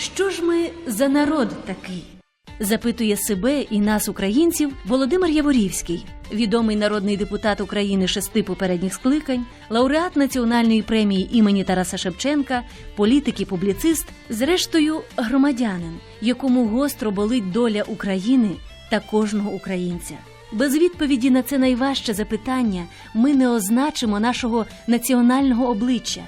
Що ж ми за народ такий? Запитує себе і нас, українців, Володимир Яворівський, відомий народний депутат України шести попередніх скликань, лауреат національної премії імені Тараса Шевченка, політик і публіцист, зрештою, громадянин, якому гостро болить доля України та кожного українця. Без відповіді на це найважче запитання ми не означимо нашого національного обличчя.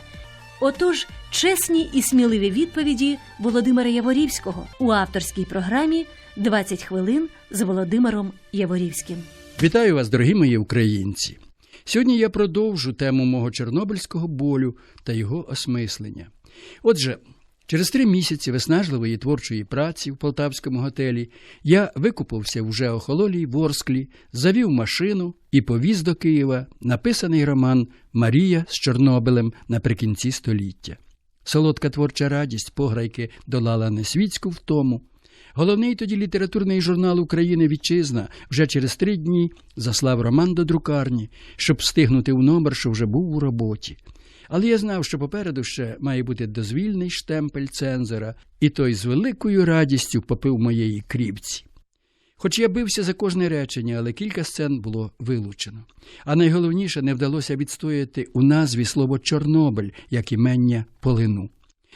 Отож, чесні і сміливі відповіді Володимира Яворівського у авторській програмі «20 хвилин з Володимиром Яворівським. Вітаю вас, дорогі мої українці. Сьогодні я продовжу тему мого чорнобильського болю та його осмислення. Отже, через три місяці виснажливої творчої праці в полтавському готелі я викупився в уже охололій Ворсклі, завів машину і повіз до Києва написаний роман Марія з Чорнобилем наприкінці століття. Солодка творча радість пограйки долала несвітську втому. Головний тоді літературний журнал України Вітчизна вже через три дні заслав роман до друкарні, щоб встигнути в номер, що вже був у роботі. Але я знав, що попереду ще має бути дозвільний штемпель цензора, і той з великою радістю попив моєї кріпці. Хоч я бився за кожне речення, але кілька сцен було вилучено. А найголовніше не вдалося відстояти у назві слово Чорнобиль як імення полину.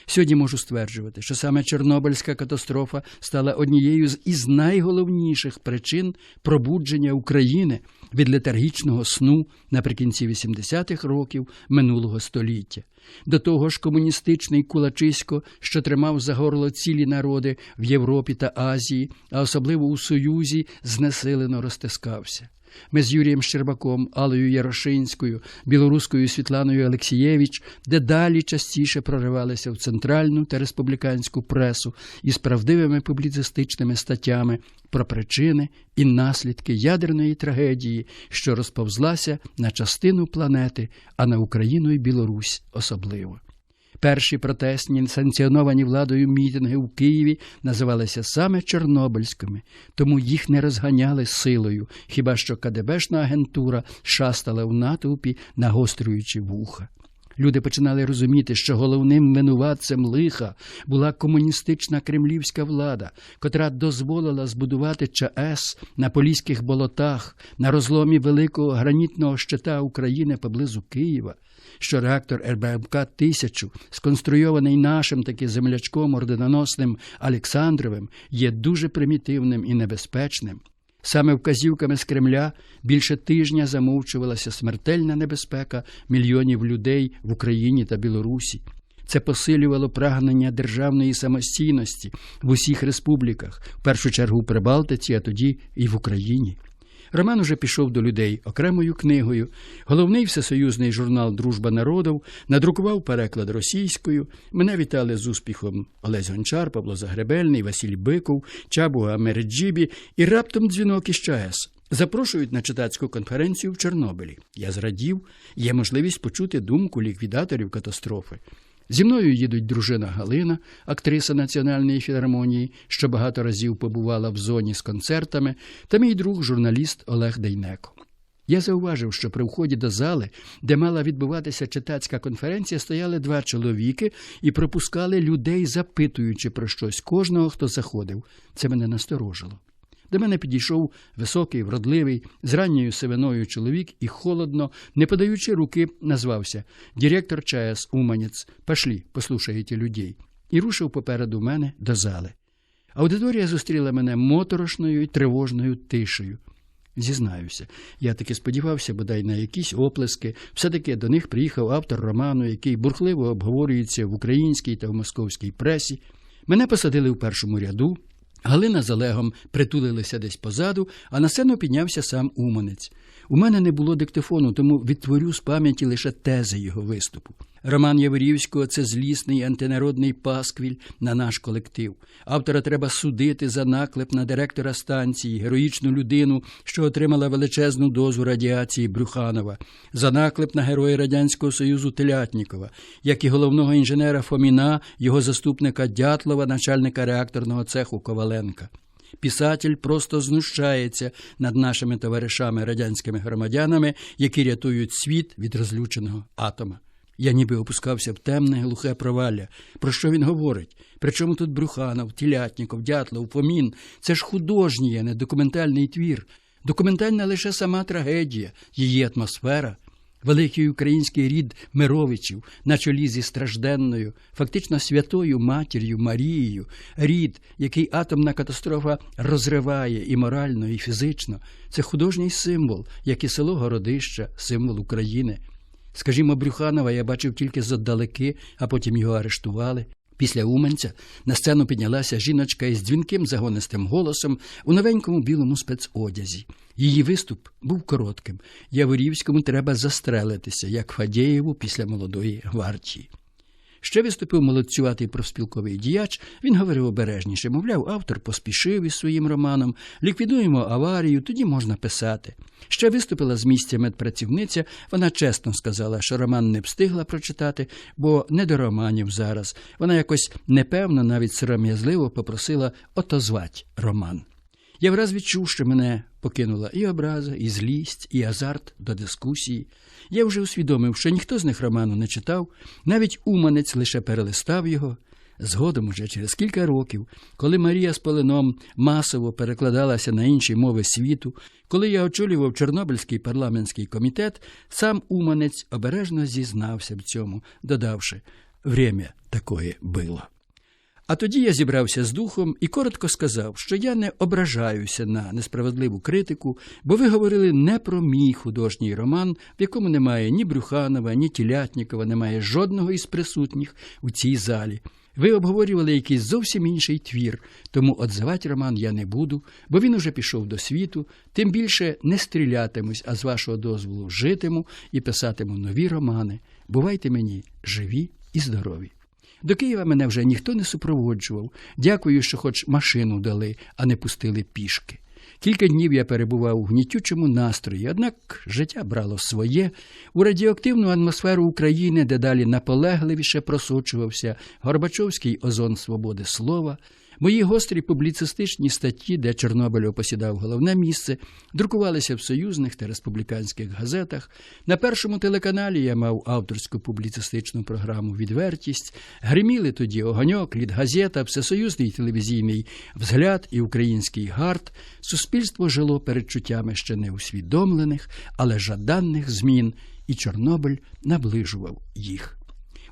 Сьогодні можу стверджувати, що саме Чорнобильська катастрофа стала однією з із найголовніших причин пробудження України від летаргічного сну наприкінці 80-х років минулого століття. До того ж, комуністичний кулачисько, що тримав за горло цілі народи в Європі та Азії, а особливо у Союзі, знесилено розтискався. Ми з Юрієм Щербаком, Алею Ярошинською, білоруською Світланою Олексієвич дедалі частіше проривалися в центральну та республіканську пресу із правдивими публіцистичними статтями про причини і наслідки ядерної трагедії, що розповзлася на частину планети, а на Україну і Білорусь особливо. Перші протестні санкціоновані владою мітинги у Києві називалися саме Чорнобильськими, тому їх не розганяли силою, хіба що КДБшна агентура шастала в натовпі, нагострюючи вуха. Люди починали розуміти, що головним винуватцем лиха була комуністична кремлівська влада, котра дозволила збудувати ЧАЕС на поліських болотах, на розломі великого гранітного щита України поблизу Києва що реактор РБМК 1000 сконструйований нашим таки землячком орденоносним Олександровим, є дуже примітивним і небезпечним. Саме вказівками з Кремля більше тижня замовчувалася смертельна небезпека мільйонів людей в Україні та Білорусі. Це посилювало прагнення державної самостійності в усіх республіках, в першу чергу в Прибалтиці, а тоді і в Україні. Роман уже пішов до людей окремою книгою. Головний всесоюзний журнал Дружба народів надрукував переклад російською. Мене вітали з успіхом Олесь Гончар, Павло Загребельний, Василь Биков, Чабуга Мереджібі і раптом дзвінок із ЧАЕС. Запрошують на читацьку конференцію в Чорнобилі. Я зрадів, є можливість почути думку ліквідаторів катастрофи. Зі мною їдуть дружина Галина, актриса Національної філармонії, що багато разів побувала в зоні з концертами, та мій друг, журналіст Олег Дейнеко. Я зауважив, що при вході до зали, де мала відбуватися читацька конференція, стояли два чоловіки і пропускали людей, запитуючи про щось кожного, хто заходив. Це мене насторожило. До мене підійшов високий, вродливий, з ранньою сивиною чоловік і холодно, не подаючи руки, назвався директор ЧАЕС Уманець. Пошлі, послушаєте людей. І рушив попереду мене до зали. Аудиторія зустріла мене моторошною і тривожною тишею. Зізнаюся, я таки сподівався, бодай на якісь оплески. Все-таки до них приїхав автор роману, який бурхливо обговорюється в українській та в московській пресі. Мене посадили в першому ряду. Галина з Олегом притулилися десь позаду, а на сцену піднявся сам Уманець. У мене не було диктофону, тому відтворю з пам'яті лише тези його виступу. Роман Яворівського це злісний антинародний пасквіль на наш колектив. Автора треба судити за наклеп на директора станції, героїчну людину, що отримала величезну дозу радіації Брюханова, за наклеп на героя Радянського Союзу Телятнікова, як і головного інженера Фоміна, його заступника Дятлова, начальника реакторного цеху Коваленка. Писатель просто знущається над нашими товаришами радянськими громадянами, які рятують світ від розлюченого атома. Я ніби опускався в темне глухе провалля. Про що він говорить? Причому тут Брюханов, Тілятніков, Дятлов, Фомін? Це ж художній, а не документальний твір. Документальна лише сама трагедія, її атмосфера. Великий український рід Мировичів на чолі зі стражденною, фактично святою матір'ю Марією, рід, який атомна катастрофа розриває і морально, і фізично, це художній символ, як і село Городища, символ України. Скажімо, Брюханова я бачив тільки здалеки, а потім його арештували. Після Уменця на сцену піднялася жіночка із дзвінким загонистим голосом у новенькому білому спецодязі. Її виступ був коротким. Яворівському треба застрелитися, як Фадєєву після молодої гвардії. Ще виступив молодцюватий профспілковий діяч. Він говорив обережніше, мовляв, автор поспішив із своїм романом, ліквідуємо аварію, тоді можна писати. Ще виступила з місця медпрацівниця. Вона чесно сказала, що роман не встигла прочитати, бо не до романів зараз. Вона якось непевно, навіть сором'язливо попросила отозвати роман. Я враз відчув, що мене покинула і образа, і злість, і азарт до дискусії. Я вже усвідомив, що ніхто з них роману не читав, навіть Уманець лише перелистав його. Згодом, уже через кілька років, коли Марія з Полином масово перекладалася на інші мови світу, коли я очолював Чорнобильський парламентський комітет, сам Уманець обережно зізнався в цьому, додавши «Время такое було». А тоді я зібрався з духом і коротко сказав, що я не ображаюся на несправедливу критику, бо ви говорили не про мій художній роман, в якому немає ні Брюханова, ні Тілятнікова, немає жодного із присутніх у цій залі. Ви обговорювали якийсь зовсім інший твір, тому отзивати роман я не буду, бо він уже пішов до світу, тим більше не стрілятимусь, а з вашого дозволу житиму і писатиму нові романи. Бувайте мені живі і здорові. До Києва мене вже ніхто не супроводжував. Дякую, що хоч машину дали, а не пустили пішки. Кілька днів я перебував у гнітючому настрої, однак життя брало своє. У радіоактивну атмосферу України дедалі наполегливіше просочувався Горбачовський озон свободи слова. Мої гострі публіцистичні статті, де Чорнобиль посідав головне місце, друкувалися в союзних та республіканських газетах. На першому телеканалі я мав авторську публіцистичну програму Відвертість. Гриміли тоді Огоньок, Літгазета, Всесоюзний телевізійний взгляд і український гард. Суспільство жило передчуттями ще не усвідомлених, але жаданих змін, і Чорнобиль наближував їх.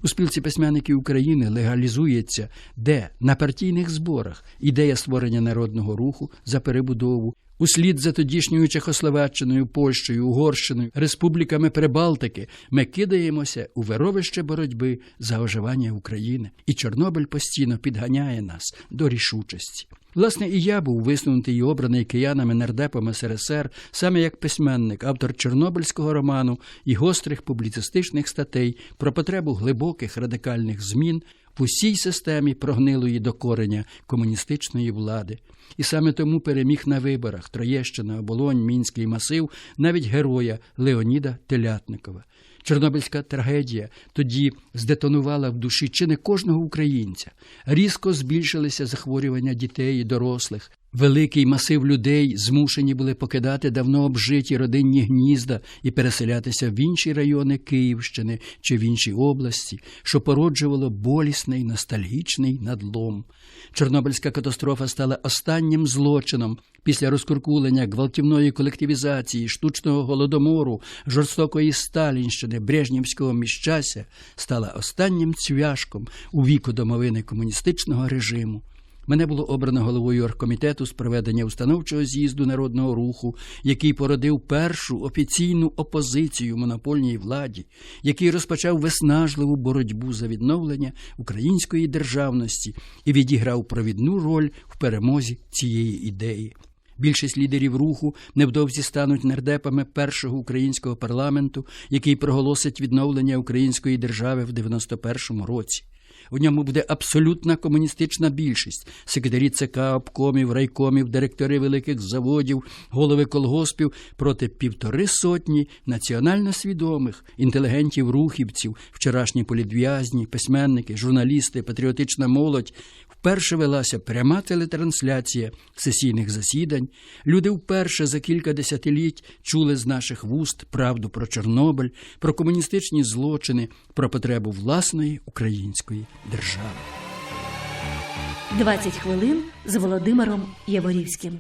У спілці письменників України легалізується де на партійних зборах ідея створення народного руху за перебудову. Услід за тодішньою Чехословаччиною, Польщею, Угорщиною, республіками Прибалтики ми кидаємося у веровище боротьби за оживання України, і Чорнобиль постійно підганяє нас до рішучості. Власне, і я був висунутий і обраний киянами нардепом СРСР саме як письменник, автор Чорнобильського роману і гострих публіцистичних статей про потребу глибоких радикальних змін в усій системі прогнилої до кореня комуністичної влади. І саме тому переміг на виборах Троєщина, Оболонь, Мінський масив, навіть героя Леоніда Телятникова. Чорнобильська трагедія тоді здетонувала в душі чи не кожного українця. Різко збільшилися захворювання дітей і дорослих. Великий масив людей змушені були покидати давно обжиті родинні гнізда і переселятися в інші райони Київщини чи в інші області, що породжувало болісний ностальгічний надлом. Чорнобильська катастрофа стала останнім злочином після розкуркулення гвалтівної колективізації, штучного голодомору, жорстокої Сталінщини, Брежнівського міщася, стала останнім цвяшком у віку домовини комуністичного режиму. Мене було обрано головою оргкомітету з проведення установчого з'їзду народного руху, який породив першу офіційну опозицію монопольній владі, який розпочав виснажливу боротьбу за відновлення української державності і відіграв провідну роль в перемозі цієї ідеї. Більшість лідерів руху невдовзі стануть нардепами першого українського парламенту, який проголосить відновлення української держави в 91-му році. У ньому буде абсолютна комуністична більшість секретарі ЦК, обкомів, райкомів, директори великих заводів, голови колгоспів проти півтори сотні національно свідомих інтелігентів, рухівців, вчорашні політв'язні, письменники, журналісти, патріотична молодь. Вперше велася пряма телетрансляція сесійних засідань. Люди вперше за кілька десятиліть чули з наших вуст правду про Чорнобиль, про комуністичні злочини, про потребу власної української держави. 20 хвилин з Володимиром Яворівським.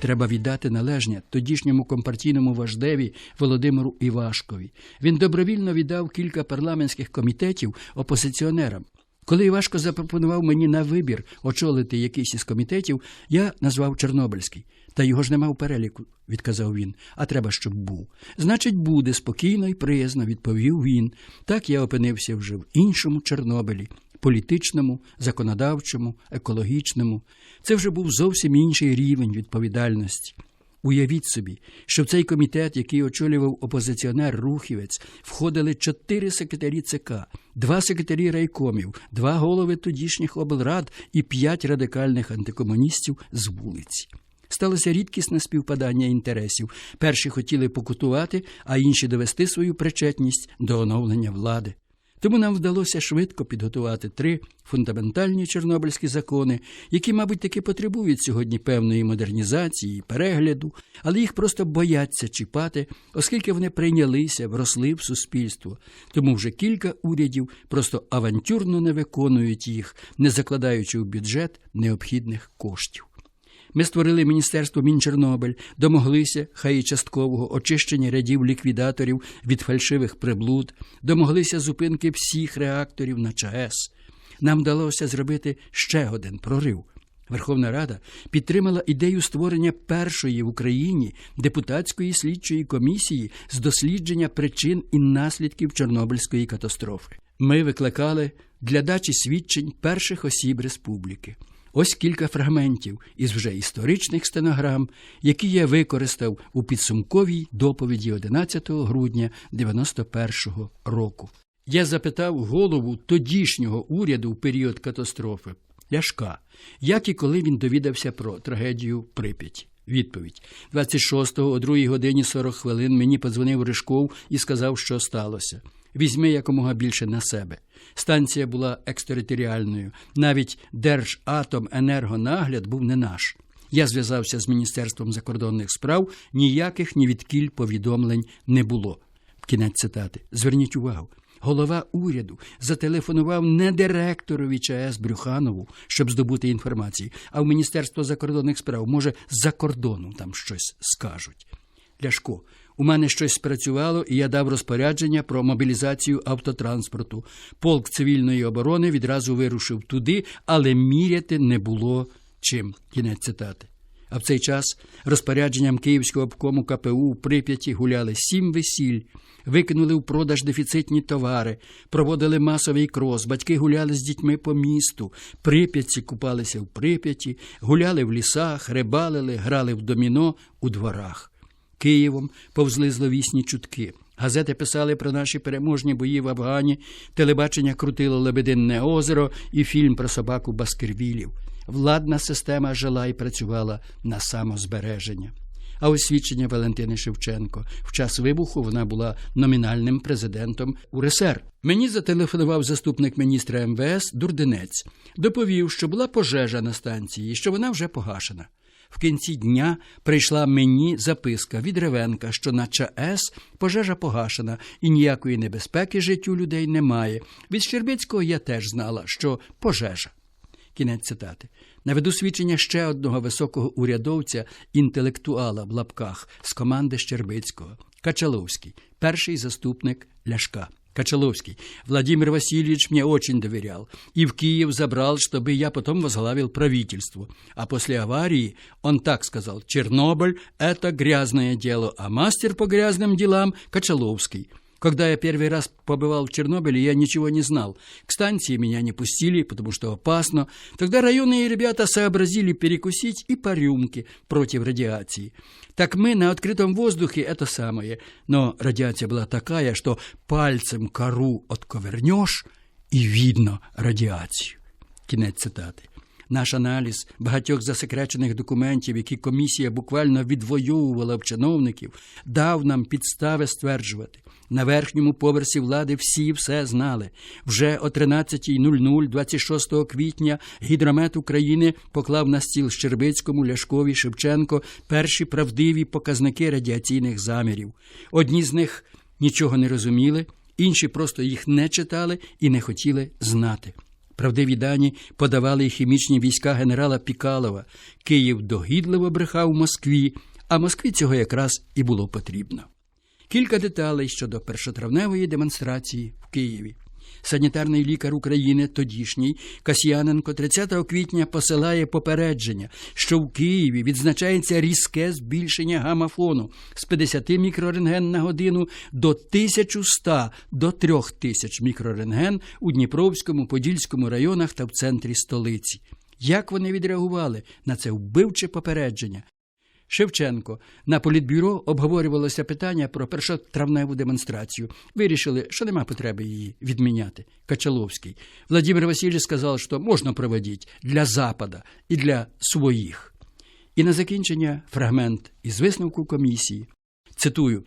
Треба віддати належне тодішньому компартійному вождеві Володимиру Івашкові. Він добровільно віддав кілька парламентських комітетів опозиціонерам. Коли Івашко запропонував мені на вибір очолити якийсь із комітетів, я назвав Чорнобильський. Та його ж нема в переліку, відказав він, а треба, щоб був. Значить, буде, спокійно і приязно, відповів він. Так я опинився вже в іншому Чорнобилі політичному, законодавчому, екологічному. Це вже був зовсім інший рівень відповідальності. Уявіть собі, що в цей комітет, який очолював опозиціонер Рухівець, входили чотири секретарі ЦК, два секретарі райкомів, два голови тодішніх облрад і п'ять радикальних антикомуністів з вулиці. Сталося рідкісне співпадання інтересів. Перші хотіли покутувати, а інші довести свою причетність до оновлення влади. Тому нам вдалося швидко підготувати три фундаментальні чорнобильські закони, які, мабуть, таки потребують сьогодні певної модернізації і перегляду, але їх просто бояться чіпати, оскільки вони прийнялися, вросли в суспільство. Тому вже кілька урядів просто авантюрно не виконують їх, не закладаючи в бюджет необхідних коштів. Ми створили Міністерство Мінчорнобиль, домоглися, хай і часткового, очищення рядів ліквідаторів від фальшивих приблуд, домоглися зупинки всіх реакторів на ЧАЕС. Нам вдалося зробити ще один прорив. Верховна Рада підтримала ідею створення першої в Україні депутатської слідчої комісії з дослідження причин і наслідків Чорнобильської катастрофи. Ми викликали для дачі свідчень перших осіб республіки. Ось кілька фрагментів із вже історичних стенограм, які я використав у підсумковій доповіді 11 грудня 91-го року. Я запитав голову тодішнього уряду в період катастрофи Ляшка, як і коли він довідався про трагедію Прип'яті. Відповідь 26-го о 2 годині 40 хвилин мені подзвонив Ришков і сказав, що сталося. Візьми якомога більше на себе. Станція була екстериторіальною. Навіть Держатоменергонагляд був не наш. Я зв'язався з Міністерством закордонних справ, ніяких ні відкіль повідомлень не було. Кінець цитати. Зверніть увагу. Голова уряду зателефонував не директорові ЧАЕС Брюханову, щоб здобути інформацію, а в Міністерство закордонних справ, може, з-за кордону там щось скажуть. Ляшко, у мене щось спрацювало, і я дав розпорядження про мобілізацію автотранспорту. Полк цивільної оборони відразу вирушив туди, але міряти не було чим. Кінець цитати. А в цей час розпорядженням Київського обкому КПУ в Прип'яті гуляли сім весіль, викинули в продаж дефіцитні товари, проводили масовий крос, батьки гуляли з дітьми по місту, прип'ятці купалися в Прип'яті, гуляли в лісах, рибалили, грали в доміно у дворах. Києвом повзли зловісні чутки. Газети писали про наші переможні бої в Афгані, телебачення крутило Лебединне озеро і фільм про собаку Баскервілів. Владна система жила і працювала на самозбереження. А освідчення Валентини Шевченко в час вибуху вона була номінальним президентом УРСР. Мені зателефонував заступник міністра МВС Дурдинець, доповів, що була пожежа на станції, що вона вже погашена. В кінці дня прийшла мені записка від Ревенка, що на ЧАЕС пожежа погашена і ніякої небезпеки життю людей немає. Від Щербицького я теж знала, що пожежа. Кінець цитати. Наведу свідчення ще одного високого урядовця, інтелектуала в лапках з команди Щербицького. Качаловський, перший заступник Ляшка. Качаловский. Владимир Васильевич мне очень доверял. И в Киев забрал, чтобы я потом возглавил правительство. А после аварии он так сказал, Чернобыль – это грязное дело, а мастер по грязным делам – Качаловский. Когда я первый раз побывал в Чернобыле, я ничего не знал. К станции меня не пустили, потому что опасно. Тогда районные ребята сообразили перекусить и по рюмке против радиации. Так мы на открытом воздухе это самое. Но радиация была такая, что пальцем кору отковырнешь, и видно радиацию. Кінець цитати. Наш аналіз багатьох засекречених документів, які комісія буквально відвоювала в чиновників, дав нам підстави стверджувати. На верхньому поверсі влади всі все знали. Вже о 13.00 26 квітня гідромет України поклав на стіл Щербицькому, Ляшкові, Шевченко перші правдиві показники радіаційних замірів. Одні з них нічого не розуміли, інші просто їх не читали і не хотіли знати. Правдиві дані подавали і хімічні війська генерала Пікалова. Київ догідливо брехав Москві, а Москві цього якраз і було потрібно. Кілька деталей щодо першотравневої демонстрації в Києві. Санітарний лікар України, тодішній Касьяненко, 30 квітня посилає попередження, що в Києві відзначається різке збільшення гамафону з 50 мікрорентген на годину до 1100 до 3000 мікрорентген у Дніпровському, Подільському районах та в центрі столиці. Як вони відреагували на це вбивче попередження? Шевченко на політбюро обговорювалося питання про першотравневу демонстрацію. Вирішили, що нема потреби її відміняти. Качаловський. Владимир Васильович сказав, що можна проводити для Запада і для своїх. І на закінчення фрагмент із висновку комісії. Цитую.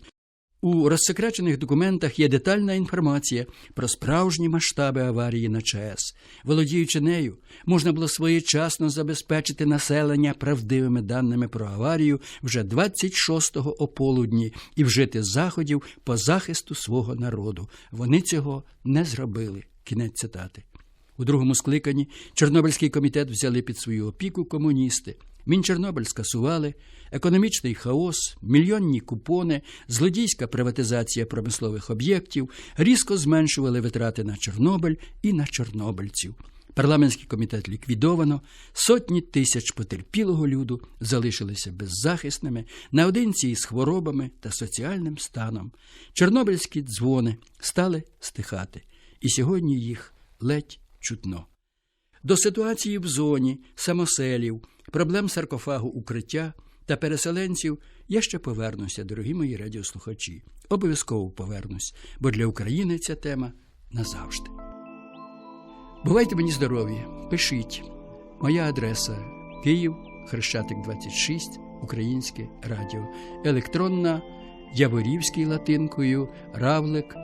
У розсекречених документах є детальна інформація про справжні масштаби аварії на ЧАЕС. Володіючи нею, можна було своєчасно забезпечити населення правдивими даними про аварію вже 26-го ополудні і вжити заходів по захисту свого народу. Вони цього не зробили. Кінець цитати. У другому скликанні Чорнобильський комітет взяли під свою опіку комуністи. Мінчорнобиль скасували, економічний хаос, мільйонні купони, злодійська приватизація промислових об'єктів різко зменшували витрати на Чорнобиль і на чорнобильців. Парламентський комітет ліквідовано, сотні тисяч потерпілого люду залишилися беззахисними, наодинці із хворобами та соціальним станом. Чорнобильські дзвони стали стихати, і сьогодні їх ледь чутно. До ситуації в зоні, самоселів, проблем саркофагу укриття та переселенців я ще повернуся, дорогі мої радіослухачі. Обов'язково повернусь, бо для України ця тема назавжди. Бувайте мені здорові, пишіть. Моя адреса Київ, Хрещатик 26, Українське Радіо, електронна Яворівський латинкою равлик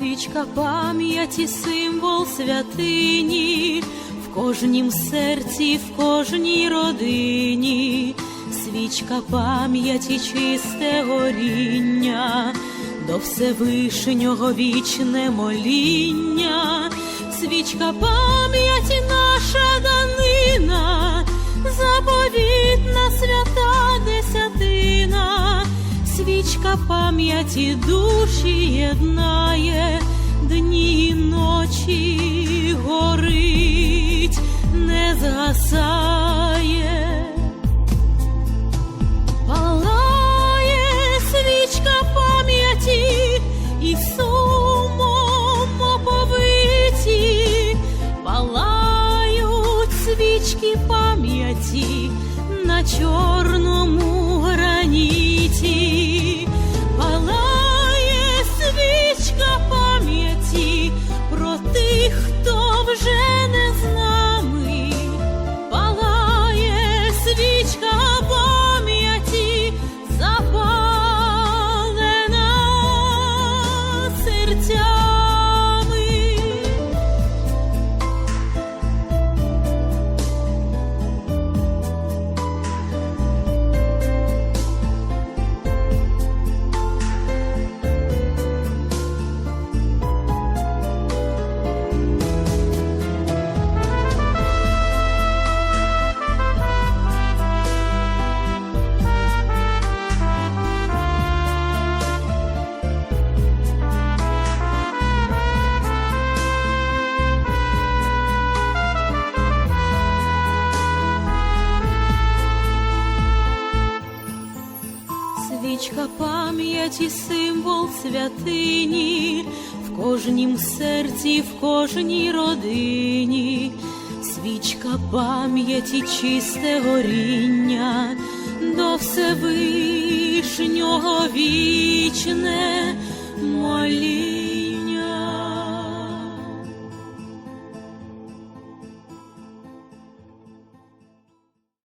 Свічка пам'яті, символ святині, в кожнім серці, в кожній родині, свічка пам'яті, чисте горіння, до Всевишнього вічне моління, свічка пам'яті, наша данина, заповітна свята. Свічка пам'яті душі єднає, дні і ночі горить, не згасає. Пам'яті, символ святині, в кожнім серці, в кожній родині, свічка пам'яті, чисте горіння, до Всевишнього вічне моління.